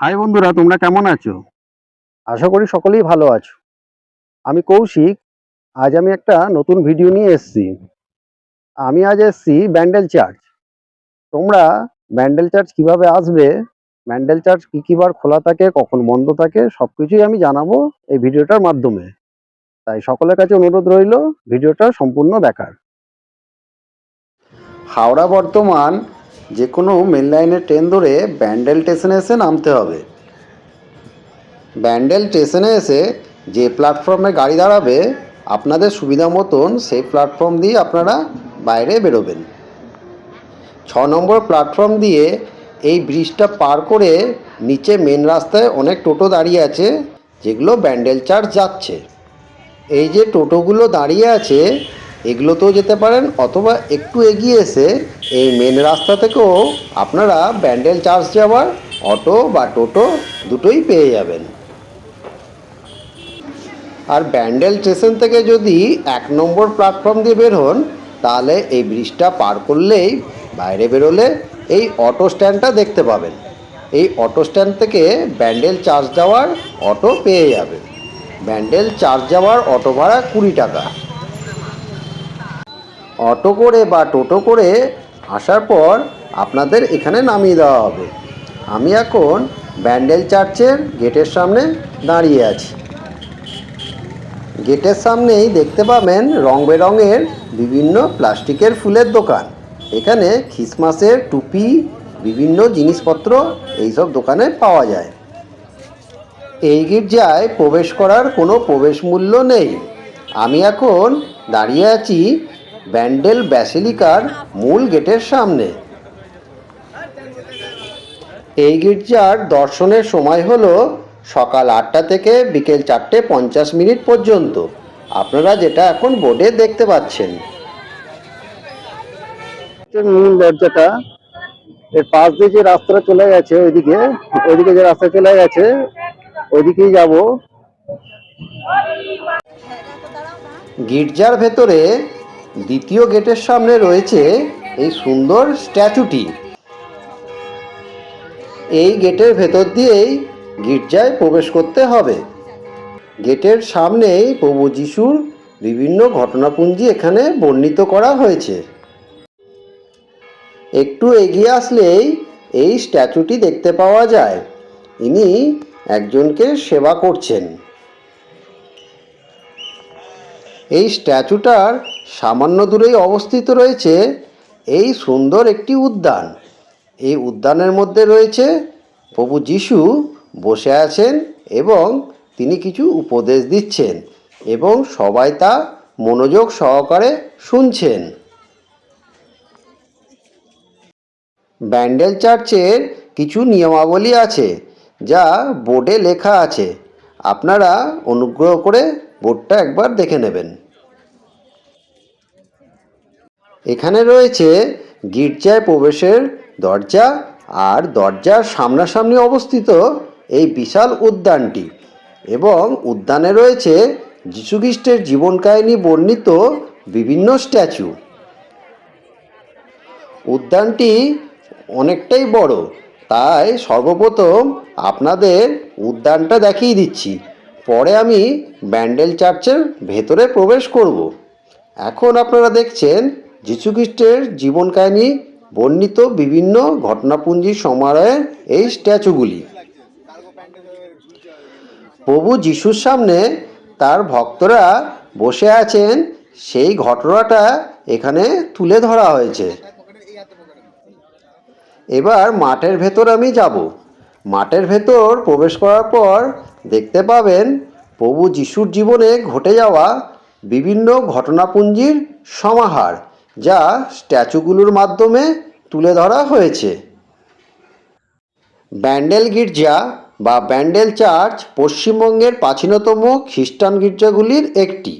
High বন্ধুরা, তোমরা কেমন আছো? আশা করি সকলেই ভালো আছো। আমি কৌশিক, আজ আমি একটা নতুন ভিডিও নিয়ে এসেছি। আমি আজ এসেছি ব্যান্ডেল চার্চ। তোমরা ব্যান্ডেল চার্চ কীভাবে আসবে, ব্যান্ডেল চার্চ কী কী বার খোলা থাকে, কখন বন্ধ থাকে সব কিছুই আমি জানাব এই ভিডিওটার মাধ্যমে। তাই সকলের কাছে অনুরোধ রইল ভিডিওটা সম্পূর্ণ দেখার। হাওড়া বর্তমান যে কোনো মেন লাইনের ট্রেন ধরে ব্যান্ডেল স্টেশনে এসে নামতে হবে। ব্যান্ডেল স্টেশনে এসে যে প্ল্যাটফর্মে গাড়ি দাঁড়াবে, আপনাদের সুবিধা মতন সেই প্ল্যাটফর্ম দিয়ে আপনারা বাইরে বেরোবেন। ছ নম্বর প্ল্যাটফর্ম দিয়ে এই ব্রিজটা পার করে নিচে মেন রাস্তায় অনেক টোটো দাঁড়িয়ে আছে, যেগুলো ব্যান্ডেল চার্চ যাচ্ছে। এই যে টোটোগুলো দাঁড়িয়ে আছে এগুলোতেও যেতে পারেন অথবা একটু এগিয়ে এসে এই মেন রাস্তা থেকেও আপনারা ব্যান্ডেল চার্চ যাওয়ার, অটো বা টোটো দুটোই পেয়ে যাবেন। আর ব্যান্ডেল স্টেশন থেকে যদি এক নম্বর প্ল্যাটফর্ম দিয়ে বের হন, তাহলে এই ব্রিজটা পার করলেই বাইরে বেরোলে এই অটো স্ট্যান্ডটা দেখতে পাবেন। এই অটো স্ট্যান্ড থেকে ব্যান্ডেল চার্জ যাওয়ার অটো পেয়ে যাবেন। ব্যান্ডেল চার্জ যাওয়ার অটো ভাড়া কুড়ি টাকা। অটো করে বা টোটো করে আসার পর আপনাদের এখানে নামিয়ে দেওয়া হবে। আমি এখন ব্যান্ডেল চার্চের গেটের সামনে দাঁড়িয়ে আছি। গেটের সামনেই দেখতে পাবেন রং বেরঙের বিভিন্ন প্লাস্টিকের ফুলের দোকান। এখানে খ্রিসমাসের টুপি, বিভিন্ন জিনিসপত্র এইসব দোকানে পাওয়া যায়। এই গির্জায় প্রবেশ করার কোনো প্রবেশ মূল্য নেই। আমি এখন দাঁড়িয়ে আছি ব্যান্ডেল ব্যাসিলিকার মূল গেটের সামনে। এই গির্জার দর্শনের সময় হলো সকাল আটটা থেকে বিকেল চারটে পঞ্চাশ মিনিট পর্যন্ত। আপনারা যেটা এখন বোর্ডে দেখতে পাচ্ছেন। মূল দরজাটা এর পাশ দিয়ে যে রাস্তাটা চলে গেছে ওইদিকে ওইদিকে যে রাস্তা চলে গেছে ওইদিকেই যাব। গির্জার ভেতরে দ্বিতীয় গেটের সামনে রয়েছে এই সুন্দর স্ট্যাচুটি। এই গেটের ভেতর দিয়েই গির্জায় প্রবেশ করতে হবে। গেটের সামনেই প্রভু যিশুর বিভিন্ন ঘটনাপুঞ্জি এখানে বর্ণিত করা হয়েছে। একটু এগিয়ে আসলেই এই স্ট্যাচুটি দেখতে পাওয়া যায়। ইনি একজনকে সেবা করছেন। এই স্ট্যাচুটার সামান্য দূরেই অবস্থিত রয়েছে এই সুন্দর একটি উদ্যান। এই উদ্যানের মধ্যে রয়েছে প্রভু যিশু বসে আছেন এবং তিনি কিছু উপদেশ দিচ্ছেন এবং সবাই তা মনোযোগ সহকারে শুনছেন। ব্যান্ডেল চার্চের কিছু নিয়মাবলী আছে, যা বোর্ডে লেখা আছে। আপনারা অনুগ্রহ করে বোর্ডটা একবার দেখে নেবেন। এখানে রয়েছে গির্জায় প্রবেশের দরজা আর দরজার সামনাসামনি অবস্থিত এই বিশাল উদ্যানটি এবং উদ্যানে রয়েছে যীশুখ্রিস্টের জীবন কাহিনী বর্ণিত বিভিন্ন স্ট্যাচু। উদ্যানটি অনেকটাই বড়, তাই সর্বপ্রথম আপনাদের উদ্যানটা দেখিয়ে দিচ্ছি। পরে আমি ব্যান্ডেল চার্চের ভেতরে প্রবেশ করব। এখন আপনারা দেখছেন যীশুখ্রিস্টের জীবন কাহিনী বর্ণিত বিভিন্ন ঘটনাপুঞ্জির সমারোহের এই স্ট্যাচুগুলি। প্রভু যিশুর সামনে তার ভক্তরা বসে আছেন, সেই ঘটনাটা এখানে তুলে ধরা হয়েছে। এবার মাঠের ভেতর আমি যাব। মাঠের ভেতর প্রবেশ করার পর দেখতে পাবেন প্রভু যিশুর জীবনে ঘটে যাওয়া বিভিন্ন ঘটনাপুঞ্জির সমাহার যা স্ট্যাচুগুলোর মাধ্যমে তুলে ধরা হয়েছে। ব্যান্ডেল গির্জা বা ব্যান্ডেল চার্চ পশ্চিমবঙ্গের প্রাচীনতম খ্রিস্টান গির্জাগুলির একটি।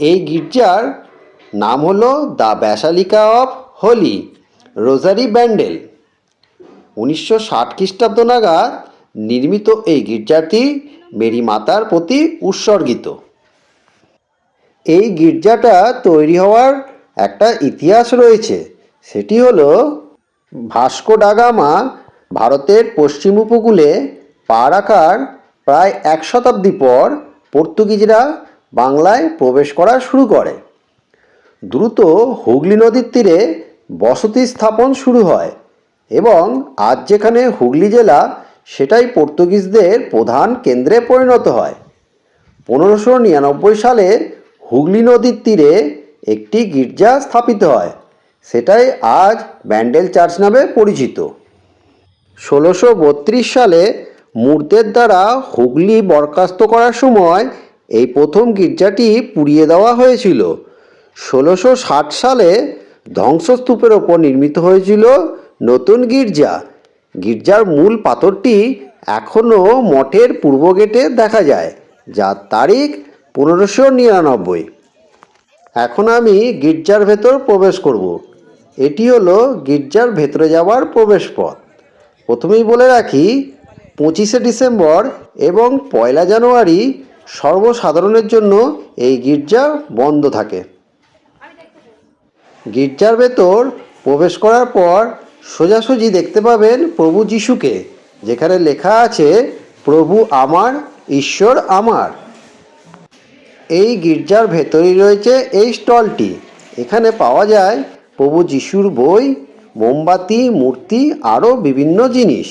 এই গির্জার নাম হল the basilica of holy, rosary Bandel. উনিশশো ষাট খ্রিস্টাব্দ নাগাদ নির্মিত এই গির্জাটি মেরি মাতার প্রতি উৎসর্গিত। এই গির্জাটা তৈরি হওয়ার একটা ইতিহাস রয়েছে। সেটি হলো ভাস্কো ডাগামা ভারতের পশ্চিম উপকূলে পা রাখার প্রায় এক শতাব্দী পর পর্তুগিজরা বাংলায় প্রবেশ করা শুরু করে। দ্রুত হুগলি নদীর তীরে বসতি স্থাপন শুরু হয় এবং আজ যেখানে হুগলি জেলা সেটাই পর্তুগিজদের প্রধান কেন্দ্রে পরিণত হয়। পনেরোশো নিরানব্বই সালে হুগলি নদীর তীরে একটি গির্জা স্থাপিত হয়। সেটাই আজ ব্যান্ডেল চার্চ নামে পরিচিত। ষোলোশো বত্রিশ সালে মূর্তের দ্বারা হুগলি বরখাস্ত করার সময় এই প্রথম গির্জাটি পুড়িয়ে দেওয়া হয়েছিল। ষোলোশো ষাট সালে ধ্বংসস্তূপের ওপর নির্মিত হয়েছিল নতুন গির্জা। গির্জার মূল পাথরটি এখনও মঠের পূর্ব গেটে দেখা যায় যার তারিখ পনেরোশো নিরানব্বই। এখন আমি গির্জার ভেতর প্রবেশ করব। এটি হলো গির্জার ভেতরে যাওয়ার প্রবেশ পথ প্রথমেই বলে রাখি, পঁচিশে ডিসেম্বর এবং পয়লা জানুয়ারি সর্বসাধারণের জন্য এই গির্জা বন্ধ থাকে। গির্জার ভেতর প্রবেশ করার পর সোজাসুজি দেখতে পাবেন প্রভু যিশুকে, যেখানে লেখা আছে, প্রভু আমার, ঈশ্বর আমার। এই গির্জার ভেতরেই রয়েছে এই স্টলটি। এখানে পাওয়া যায় প্রভু যিশুর বই, মোমবাতি, মূর্তি, আরও বিভিন্ন জিনিস।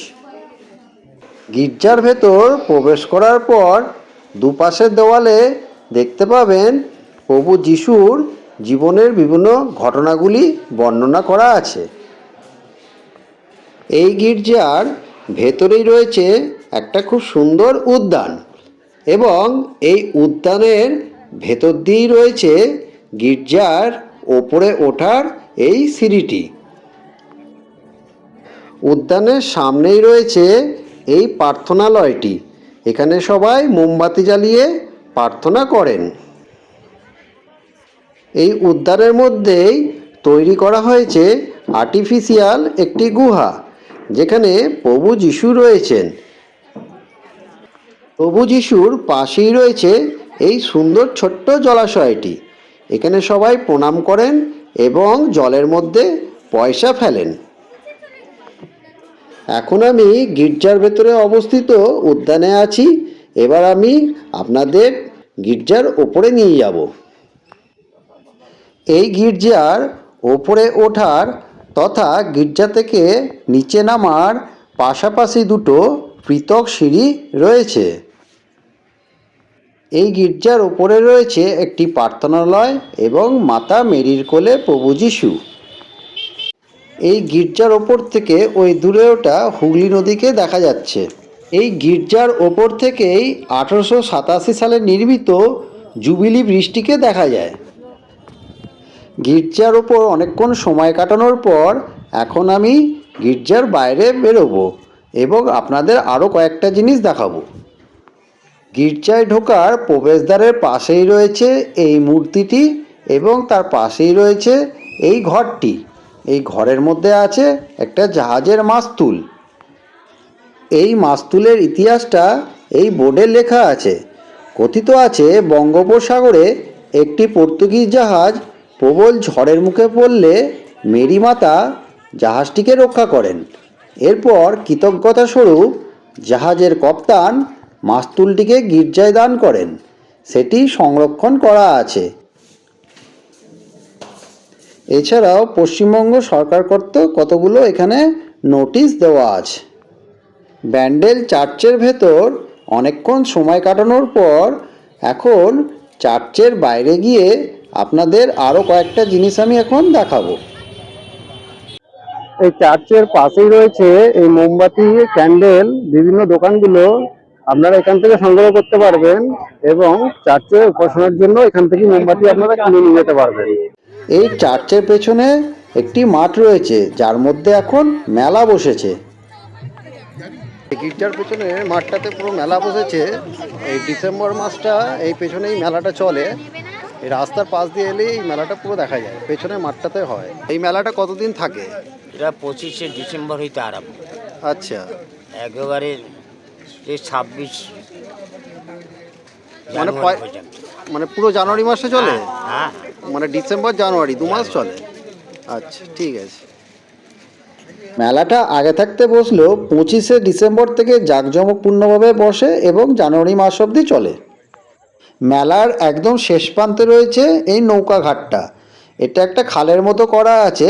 গির্জার ভেতর প্রবেশ করার পর দুপাশের দেওয়ালে দেখতে পাবেন প্রভু যিশুর জীবনের বিভিন্ন ঘটনাগুলি বর্ণনা করা আছে। এই গির্জার ভেতরেই রয়েছে একটা খুব সুন্দর উদ্যান এবং এই উদ্যানের ভেতর দিয়েই রয়েছে গির্জার ওপরে ওঠার এই সিঁড়িটি। উদ্যানের সামনেই রয়েছে এই প্রার্থনালয়টি। এখানে সবাই মোমবাতি জ্বালিয়ে প্রার্থনা করেন। এই উদ্যানের মধ্যেই তৈরি করা হয়েছে আর্টিফিশিয়াল একটি গুহা। যেখানে প্রভু যিশু রয়েছেন। প্রভু যিশুর পাশেই রয়েছে এই সুন্দর ছোট্ট জলাশয়টি। এখানে সবাই প্রণাম করেন এবং জলের মধ্যে পয়সা ফেলেন। এখন আমি গির্জার ভেতরে অবস্থিত উদ্যানে আছি। এবার আমি আপনাদের গির্জার ওপরে নিয়ে যাব। এই গির্জার ওপরে ওঠার তথা গির্জা থেকে নিচে নামার পাশাপাশি দুটো পৃথক সিঁড়ি রয়েছে। এই গির্জার ওপরে রয়েছে একটি প্রার্থনালয় এবং মাতা মেরির কোলে প্রভু যিশু। এই গির্জার ওপর থেকে ওই দূরে ওটা হুগলি নদীকে দেখা যাচ্ছে। এই গির্জার ওপর থেকেই আঠারোশো সাতাশি সালে নির্মিত জুবিলি বৃষ্টিকে দেখা যায়। গির্জার ওপর অনেকক্ষণ সময় কাটানোর পর এখন আমি গির্জার বাইরে বেরোবো এবং আপনাদের আরও কয়েকটা জিনিস দেখাবো। গির্জায় ঢোকার প্রবেশদ্বারের পাশেই রয়েছে এই মূর্তিটি এবং তার পাশেই রয়েছে এই ঘরটি। এই ঘরের মধ্যে আছে একটা জাহাজের মাস্তুল। এই মাস্তুলের ইতিহাসটা এই বোর্ডে লেখা আছে। কথিত আছে, বঙ্গোপসাগরে একটি পর্তুগিজ জাহাজ প্রবল ঝড়ের মুখে পড়লে মেরি মাতা জাহাজটিকে রক্ষা করেন। এরপর কৃতজ্ঞতা স্বরূপ জাহাজের কপ্তান মাস্তুলটিকে গির্জায় দান করেন। সেটি সংরক্ষণ করা আছে। এছাড়াও পশ্চিমবঙ্গ সরকার কর্তৃক কতগুলো এখানে নোটিশ দেওয়া আছে। ব্যান্ডেল চার্চের ভেতর অনেকক্ষণ সময় কাটানোর পর এখন চার্চের বাইরে গিয়ে আপনাদের আরও কয়েকটা জিনিস আমি এখন দেখাবো। এই চার্চের পাশেই রয়েছে এই মোমবাতি ক্যান্ডেল বিভিন্ন দোকানগুলো। আপনারা এখান থেকে সংগ্রহ করতে পারবেন এবং চার্চে উপাসনার জন্য এখান থেকে মোমবাতি আপনারা কিনে নিয়ে যেতে পারবেন। এই চার্চের পেছনে একটি মাঠ রয়েছে যার মধ্যে এখন মেলা বসেছে। গির্জার পেছনে মাঠটাতে পুরো মেলা বসেছে। এই ডিসেম্বর মাসটা এই পেছনেই মেলাটা চলে। এই রাস্তার পাশ দিয়ে এলেই এই মেলাটা পুরো দেখা যায় পেছনে মাঠটাতে হয়। এই মেলাটা কতদিন থাকে? এটা পঁচিশে ডিসেম্বর হইতে আরম্ভ। আচ্ছা। একেবারে ছাব্বিশ মানে। মানে পুরো জানুয়ারি মাসে চলে? হ্যাঁ। মানে ডিসেম্বর জানুয়ারি দু মাস চলে? আচ্ছা ঠিক আছে। মেলাটা আগে থাকতে বসলেও পঁচিশে ডিসেম্বর থেকে জাঁকজমকপূর্ণভাবে বসে এবং জানুয়ারি মাস অবধি চলে। মেলার একদম শেষ প্রান্তে রয়েছে এই নৌকা ঘাটটা। এটা একটা খালের মতো করা আছে,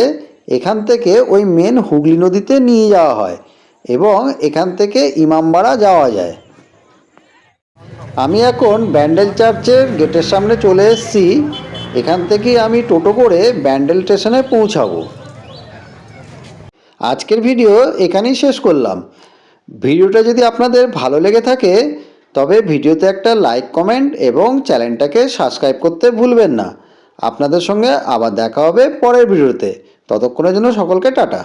এখান থেকে ওই মেন হুগলি নদীতে নিয়ে যাওয়া হয় এবং এখান থেকে ইমামবাড়া যাওয়া যায়। আমি এখন ব্যান্ডেল চার্চের গেটের সামনে চলে এসেছি, এখান থেকে আমি টোটো করে ব্যান্ডেল স্টেশনে পৌঁছাবো। আজকের ভিডিও এখানেই শেষ করলাম। ভিডিওটা যদি আপনাদের ভালো লেগে থাকে তবে ভিডিওতে একটা লাইক কমেন্ট এবং চ্যানেলটাকে সাবস্ক্রাইব করতে ভুলবেন না। আপনাদের সঙ্গে আবার দেখা হবে পরের ভিডিওতে। ততক্ষণের জন্য সকলকে টাটা।